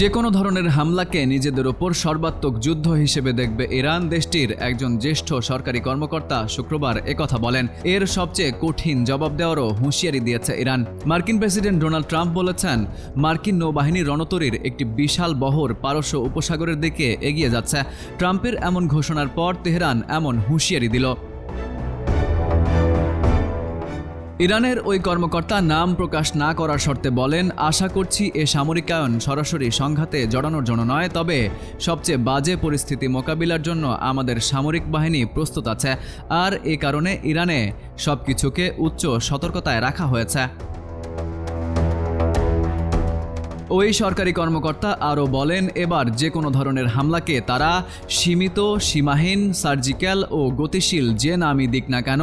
যে কোনো ধরনের হামলাকে নিজেদের ওপর সর্বাত্মক যুদ্ধ হিসেবে দেখবে ইরান। দেশটির একজন জ্যেষ্ঠ সরকারি কর্মকর্তা শুক্রবার একথা বলেন। এর সবচেয়ে কঠিন জবাব দেওয়ারও হুঁশিয়ারি দিয়েছে ইরান। মার্কিন প্রেসিডেন্ট ডোনাল্ড ট্রাম্প বলেছেন, মার্কিন নৌবাহিনীর রণতরীর একটি বিশাল বহর পারস্য উপসাগরের দিকে এগিয়ে যাচ্ছে। ট্রাম্পের এমন ঘোষণার পর তেহরান এমন হুঁশিয়ারি দিল। ইরানের ওই কর্মকর্তা নাম প্রকাশ না করার শর্তে বলেন, আশা করছি এ সামরিকায়ন সরাসরি সংঘাতে জড়ানোর জন্য নয়, তবে সবচেয়ে বাজে পরিস্থিতি মোকাবিলার জন্য আমাদের সামরিক বাহিনী প্রস্তুত আছে। আর এ কারণে ইরানে সব কিছুকে উচ্চ সতর্কতায় রাখা হয়েছে। ওই সরকারি কর্মকর্তা আরও বলেন, এবার যে কোনো ধরনের হামলাকে তারা সীমিত, সীমাহীন, সার্জিক্যাল ও গতিশীল যে নামই দিক না কেন,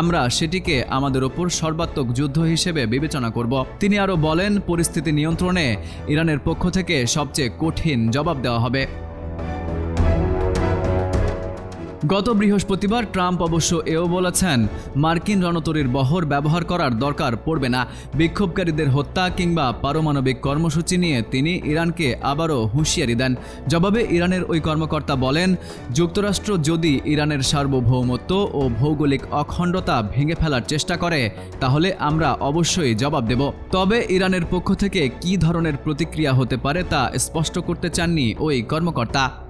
আমরা সেটিকে আমাদের ওপর সর্বাত্মক যুদ্ধ হিসেবে বিবেচনা করব। তিনি আরও বলেন, পরিস্থিতি নিয়ন্ত্রণে ইরানের পক্ষ থেকে সবচেয়ে কঠিন জবাব দেওয়া হবে। গত বৃহস্পতিবার ট্রাম্প অবশ্য এও বলেছেন, মার্কিন রণতরীর বহর ব্যবহার করার দরকার পড়বে না। বিক্ষোভকারীদের হত্যা কিংবা পারমাণবিক কর্মসূচি নিয়ে তিনি ইরানকে আবারও হুঁশিয়ারি দেন। জবাবে ইরানের ওই কর্মকর্তা বলেন, যুক্তরাষ্ট্র যদি ইরানের সার্বভৌমত্ব ও ভৌগোলিক অখণ্ডতা ভেঙে ফেলার চেষ্টা করে, তাহলে আমরা অবশ্যই জবাব দেব। তবে ইরানের পক্ষ থেকে কী ধরনের প্রতিক্রিয়া হতে পারে তা স্পষ্ট করতে চাননি ওই কর্মকর্তা।